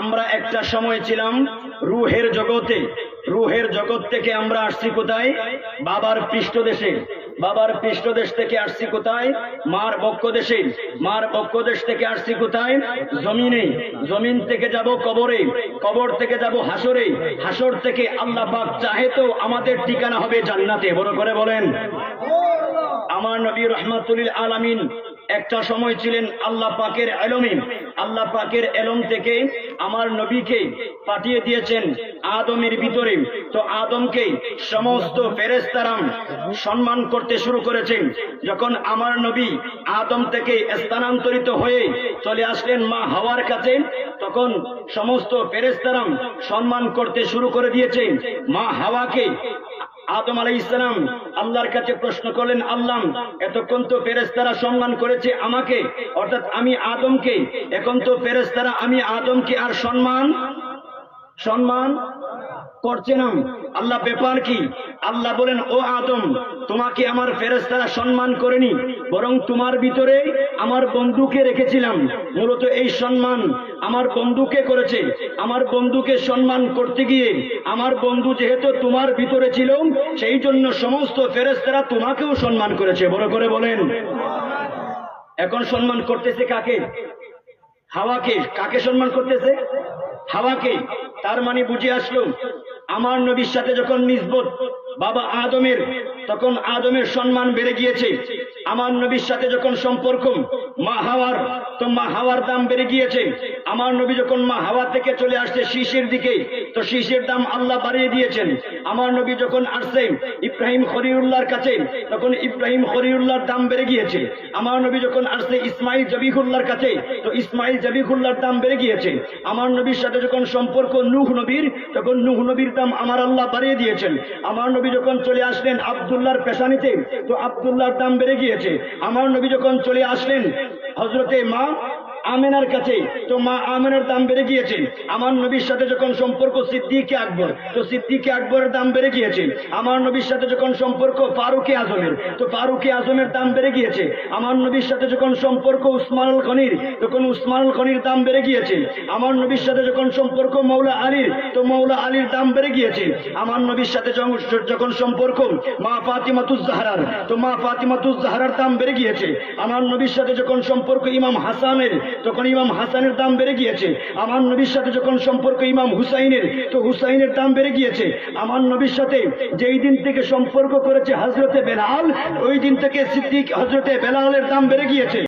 আমরা একটা সময় ছিলাম রুহের জগতে। রুহের জগৎ থেকে আমরা আসছি কোথায়? বাবার পৃষ্ঠদেশে। বাবার পৃষ্ঠদেশ থেকে আসছি কোথায়? মার বক্ষ দেশে মার বক্ষ দেশ থেকে আসছি কোথায়? জমিনে। জমিন থেকে যাব কবরে। কবর থেকে যাব হাসরে। হাসর থেকে আল্লাহ পাক চাহে তো আমাদের ঠিকানা হবে জান্নাতে। বড় করে বলেন। আমার নবী রহমাতুল আলামিন একটা সময় ছিলেন আল্লাহ পাকের এলমে। আল্লাহ পাকের এলম থেকে আমার নবীকে পাঠিয়ে দিয়েছেন আদমের ভিতরে। তো আদমকে সমস্ত ফেরেস্তারাম সম্মান করতে শুরু করেছেন। যখন আমার নবী আদম থেকে স্থানান্তরিত হয়ে চলে আসলেন মা হাওয়ার কাছে, তখন সমস্ত ফেরেস্তারাম সম্মান করতে শুরু করে দিয়েছেন। মা হাওয়াকে আদম আলাই ইসলাম আল্লাহর কাছে প্রশ্ন করলেন, আল্লাহ, এতক্ষণ তো ফেরেস্তারা সম্মান করেছে আমাকে, অর্থাৎ আমি আদমকে, এখন তো ফেরেস্তারা আমি আদমকে আর সম্মান সম্মান করছে না। আল্লাহ ব্যাপার কি? আল্লাহ বলেন, ও আদম, তোমাকে আমার ফেরেস্তারা সম্মান করেনি, বরং তোমার ভিতরে আমার বন্ধুকে রেখেছিলাম। মূলত এই সম্মান আমার বন্ধুকে করেছে। আমার বন্ধুকে সম্মান করতে গিয়ে আমার বন্ধু যেহেতু তোমার ভিতরে ছিল, সেই জন্য সমস্ত ফেরেস্তারা তোমাকেও সম্মান করেছে। বড় করে বলেন। এখন সম্মান করতেছে কাকে? হাওয়াকে। কাকে সম্মান করতেছে? হাওয়াকে। তার মানে বুঝে আসলো, আমার নবীর সাথে যখন নিসবত বাবা আদমের, তখন আদমের সম্মান বেড়ে গিয়েছে। আমার নবীর সাথে যখন সম্পর্ক, মা হাওয়ার, তো মা হাওয়ার দাম বেড়ে গিয়েছে। আমার নবী যখন মা হাওয়া থেকে চলে আসছে শীষের দিকে, তো শীষের দাম আল্লাহ বাড়িয়ে দিয়েছেন। আমার নবী যখন আসছে ইব্রাহিম খরিউল্লাহর কাছে, তখন ইব্রাহিম খরিউল্লাহর দাম বেড়ে গিয়েছে। আমার নবী যখন আসছে ইসমাইল জবিহুল্লাহর কাছে, তো ইসমাইল জবিহুল্লাহর দাম বেড়ে গিয়েছে। আমার নবীর সাথে যখন সম্পর্ক নূহ নবীর, তখন নূহ নবীর দাম আমার আল্লাহ বাড়িয়ে দিয়েছেন। আমার নবী যখন চলে আসলেন আবদুল্লাহর পেশানিতে, তো আবদুল্লাহর দাম বেড়ে গিয়েছে। আমার নবী যখন চলে আসলেন হজরতে মা আমেনার কাছে, তো মা আমেনার দাম বেড়ে গিয়েছে। আমার নবীর সাথে যখন সম্পর্ক সিদ্দিকে আকবর, তো সিদ্দিকে আকবরের দাম বেড়ে গিয়েছে। আমার নবীর সাথে যখন সম্পর্ক ফারুকে আজমের, তো ফারুকে আজমের দাম বেড়ে গিয়েছে। আমার নবীর সাথে যখন সম্পর্ক উসমান আল খনির, তখন উসমান আল খনির দাম বেড়ে গিয়েছে। আমার নবীর সাথে যখন সম্পর্ক মৌলা আলীর, তো মৌলা আলীর দাম বেড়ে গিয়েছে। আমার নবীর সাথে যখন- সম্পর্ক মা ফাতিমাতুজ জাহরার, তো মা ফাতিমাতুজ জাহরার দাম বেড়ে গিয়েছে। আমার নবীর সাথে যখন সম্পর্ক ইমাম হাসানের তখন ইমাম হাসানের দাম বেড়ে গিয়েছে, আমার নবীর সাথে যখন সম্পর্ক ইমাম হুসাইনের, তো হুসাইনের দাম বেড়ে গিয়েছে। আমার নবীর সাথে যেই দিন থেকে সম্পর্ক করেছে হজরতে বেলাল, ওই দিন থেকে সিদ্দিক হজরতে বেলালের দাম বেড়ে গিয়েছে।